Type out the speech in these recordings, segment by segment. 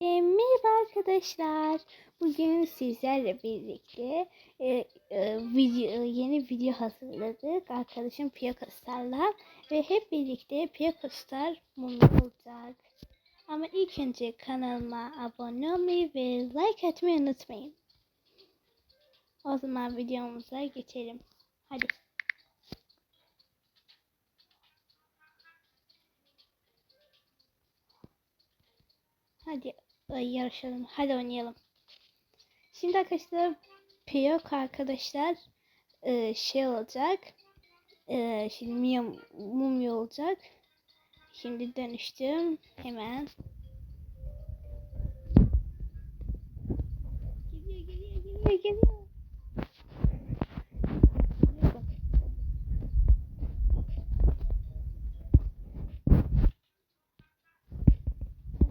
E, Merhaba arkadaşlar. Bugün sizlerle birlikte e, e, video, yeni video hazırladık. Arkadaşım Piyakostar'la ve hep birlikte Piyakostar mumlu olacak. Ama ilk önce kanalıma abone olmayı ve like atmayı unutmayın. O zaman videomuza geçelim. Hadi. Hadi yarışalım. Hadi oynayalım. Şimdi arkadaşlar Piyok arkadaşlar e, şey olacak. E, şimdi Mia mumya olacak. Şimdi dönüştüm. Hemen. Geliyor geliyor geliyor geliyor.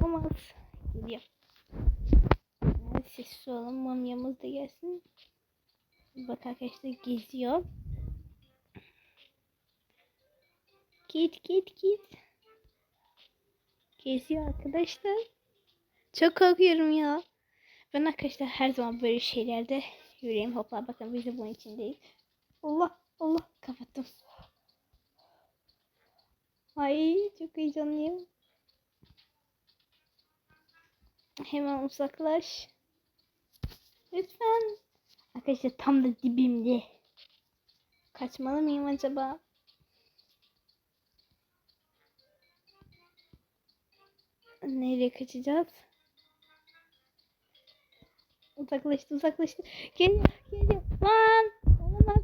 Olamaz. Geliyor. Olun. Mumyamız da gelsin. Bak arkadaşlar geziyor. Git git git. Geziyor arkadaşlar. Çok korkuyorum ya. Ben arkadaşlar her zaman böyle şeylerde yüreğim hoplar. Bakın biz de bunun içindeyiz. Allah Allah kapattım. Ay çok heyecanlıyım. Hemen uzaklaş. Lütfen. Arkadaşlar tam da dibimde. Kaçmalı mıyım acaba? Nereye kaçacağız? Uzaklaştı uzaklaştı. Geliyor geliyor. Lan! Olamaz.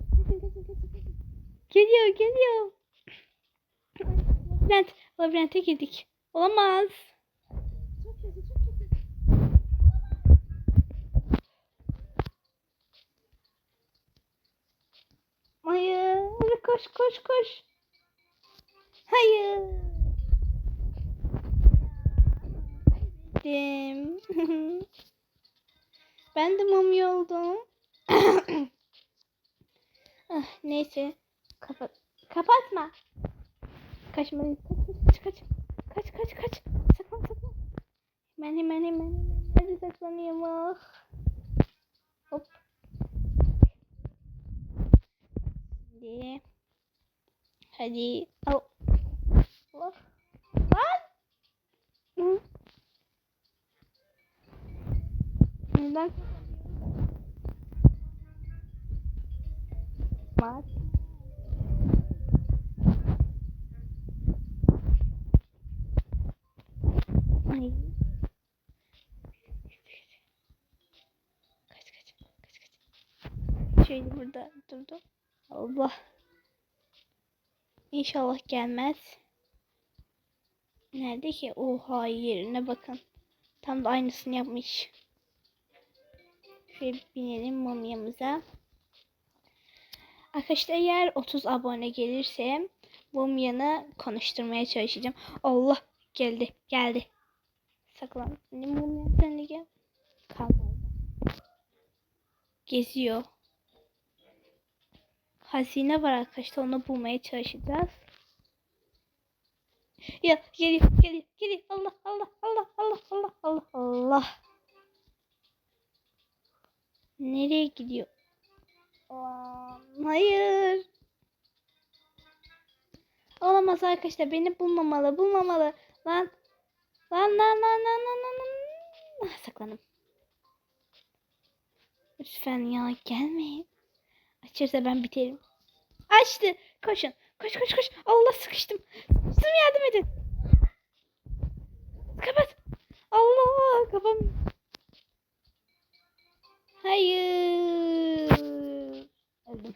Geliyor geliyor. Labirent. Labirente girdik. Olamaz. Çok kötü çok kötü. Hayır. Koş koş koş. Hayır. Kaybettim. ben de mumya oldum. ah, neyse. Kapat. Kapatma. Kaçmalıyız. Kaç kaç kaç. Kaç kaç. Saklan saklan. Hemen hemen hemen hemen. Nerede saklanıyorum ah. Hop. Hadi. Hadi. Al. Allah. Lan. Neden? Ay. Kaç kaç kaç kaç. Şöyle burada durdum. Allah. İnşallah gelmez. Nerede ki? Oha yerine bakın. Tam da aynısını yapmış. Şöyle binelim mumyamıza. Arkadaşlar eğer 30 abone gelirse mumyanı konuşturmaya çalışacağım. Allah geldi geldi. Saklan. Mumya sen de gel. Kalmadı. Geziyor. Hazine var arkadaşlar onu bulmaya çalışacağız. Ya geliyor geliyor geliyor Allah Allah Allah Allah Allah Allah Allah. Nereye gidiyor? Aa, hayır. Olamaz arkadaşlar beni bulmamalı bulmamalı. Lan lan lan lan lan lan lan lan. Ah, saklanım. Lütfen ya gelmeyin. Açırsa ben biterim. Açtı. Koşun. Koş koş koş. Allah sıkıştım. Sıkıştım yardım edin. Kapat. Allah kafam. Hayır. Öldüm.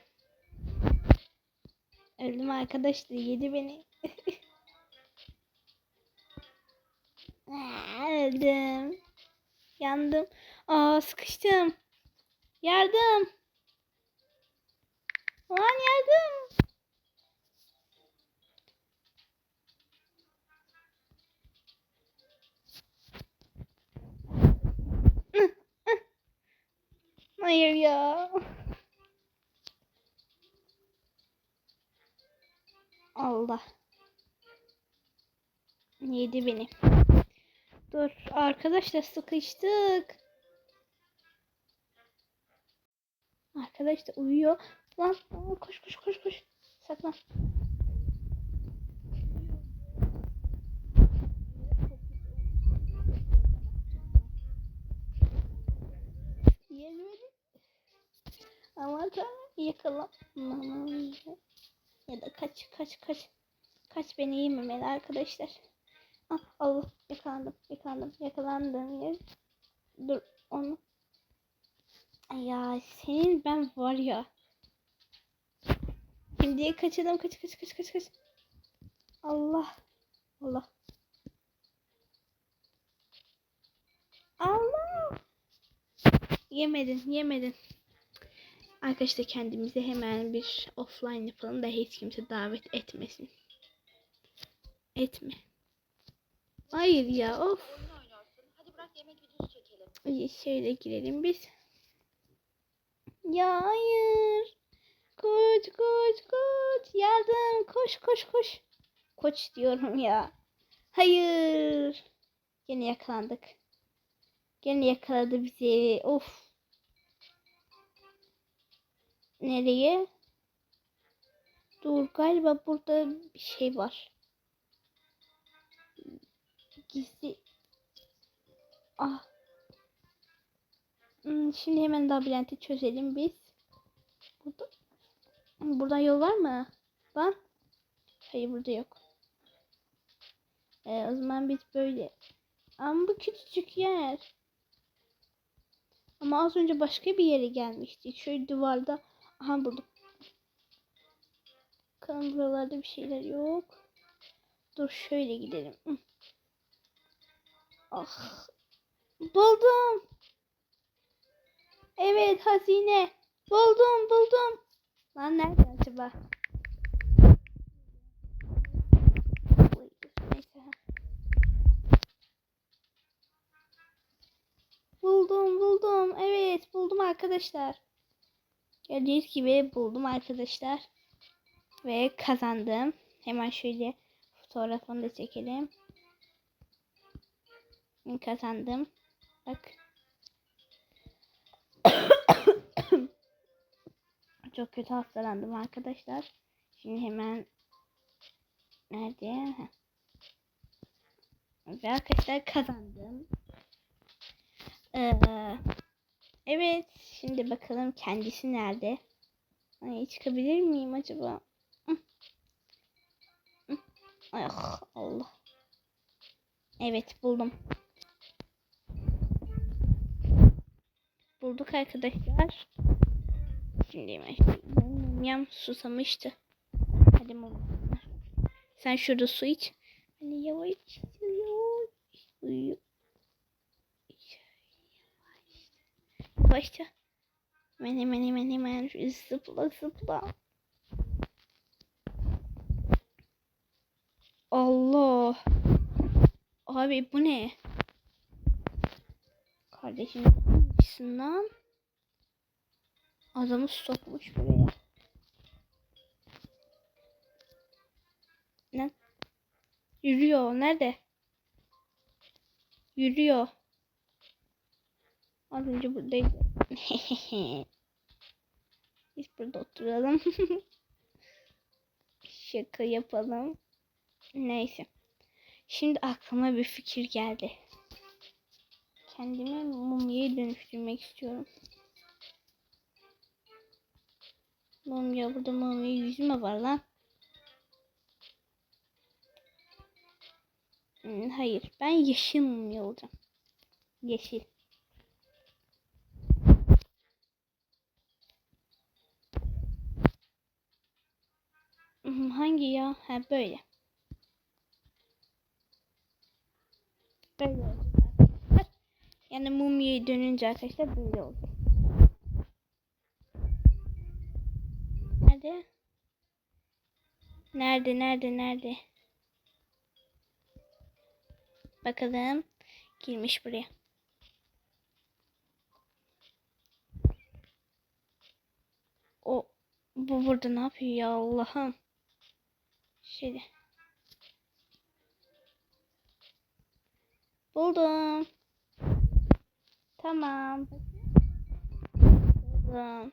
Öldüm arkadaşlar. Yedi beni. Öldüm. Yandım. Aa sıkıştım. Yardım. Lan yardım. Hayır ya. Allah. Yedi beni. Dur arkadaşlar sıkıştık. Arkadaş da uyuyor. Lan koş koş koş koş. Saklan. Yemedim. Ama tanrım yakalanmamalı. Ya da kaç kaç kaç. Kaç beni yememeli arkadaşlar. Ah, Allah yakalandım yakalandım yakalandım. Ya. Dur onu. Ya senin ben var ya. Şimdi kaçalım kaç kaç kaç kaç kaç. Allah. Allah. Allah. Yemedin yemedin. Arkadaşlar kendimize hemen bir offline yapalım da hiç kimse davet etmesin. Etme. Hayır ya of. Şöyle girelim biz. Ya hayır. Koç koç koç. Yardım. Koş koş koş. Koç diyorum ya. Hayır. Gene yakalandık. Gene yakaladı bizi. Of. Nereye? Dur galiba burada bir şey var. Gizli. Ah. Hmm, Şimdi hemen labirenti çözelim biz. Burada. Buradan yol var mı? Lan. Hayır burada yok. Ee, o zaman biz böyle. Ama bu küçücük yer. Ama az önce başka bir yere gelmiştik. Şöyle duvarda. Aha buldum. Bakalım buralarda bir şeyler yok. Dur şöyle gidelim. Ah. Buldum. Evet hazine. Buldum buldum. Lan nerede acaba? Buldum buldum. Evet buldum arkadaşlar. Gördüğünüz gibi buldum arkadaşlar. Ve kazandım. Hemen şöyle fotoğrafını da çekelim. Kazandım. Bak. Çok kötü hastalandım arkadaşlar. Şimdi hemen nerede? Heh. Ve arkadaşlar kazandım. Ee, evet. Şimdi bakalım kendisi nerede? Ay, çıkabilir miyim acaba? Ay, ah, Allah. Evet buldum. Bulduk arkadaşlar. Şimdi yam susamıştı. Hadi mum. Sen şurada su iç. Hani yavaş yavaş uyu. Yavaşça. Hemen hemen hemen hemen zıpla zıpla. Allah. Abi bu ne? Kardeşim lan? Adamı sokmuş buraya. Ne? Yürüyor. Nerede? Yürüyor. Az önce buradaydı. Biz burada oturalım. Şaka yapalım. Neyse. Şimdi aklıma bir fikir geldi. Kendimi mumyaya dönüştürmek istiyorum. Mumya burada mumya yüzü mü var lan? Hmm, hayır. Ben yeşil mumya olacağım. Yeşil. Hmm, Hangi ya? Ha böyle. Böyle olacak. Yani mumyaya dönünce arkadaşlar böyle olacak. Nerede? Nerede, nerede, nerede? Bakalım. Girmiş buraya. O bu burada ne yapıyor ya Allah'ım? Şöyle. Buldum. Tamam. Buldum.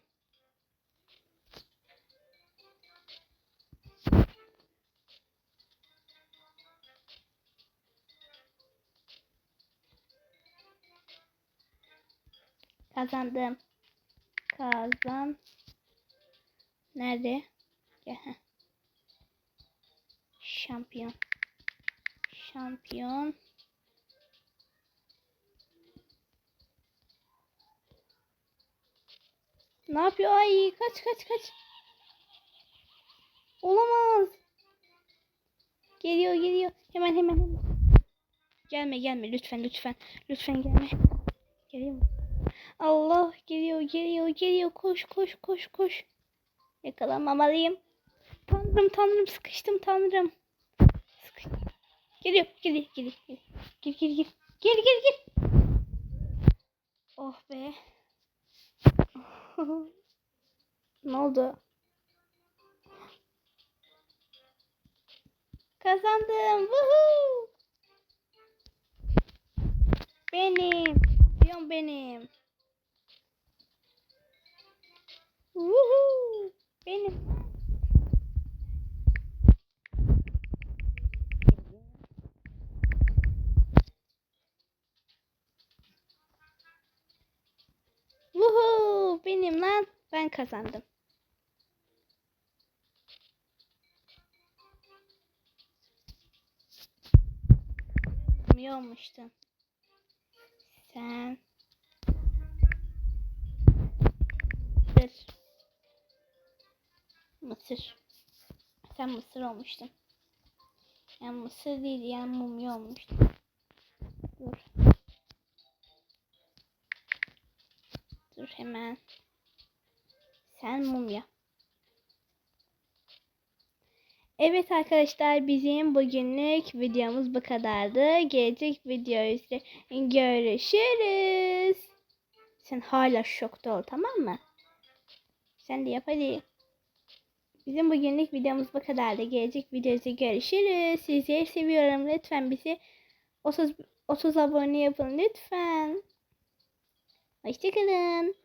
Kazandım. Kazan. Nerede? Gel. Şampiyon. Şampiyon. Ne yapıyor? Ay kaç kaç kaç. Olamaz. Geliyor geliyor. Hemen hemen. Gelme gelme lütfen lütfen. Lütfen gelme. Geliyor mu? Allah geliyor geliyor geliyor. Koş koş koş koş. Yakalanmamalıyım. Tanrım tanrım sıkıştım tanrım. Sıkıştım. Geliyor geliyor geliyor. Gir gir gir. Gir gir gir. Oh be. ne oldu? Kazandım. Woohoo! Benim. Şampiyon benim. Woohoo! Benim. Woohoo! Benim lan. Ben kazandım. İyi olmuştun. Sen Mısır. Sen mısır olmuştun. Yani mısır değil yani mumya olmuştun. Dur. Dur hemen. Sen mumya. Evet arkadaşlar bizim bugünlük videomuz bu kadardı. Gelecek videoda görüşürüz. Sen hala şokta ol tamam mı? Sen de yap hadi. Bizim bugünlük videomuz bu kadardı. Gelecek videoda görüşürüz. Sizleri seviyorum. Lütfen bizi 30, 30 abone yapın lütfen. Hoşçakalın.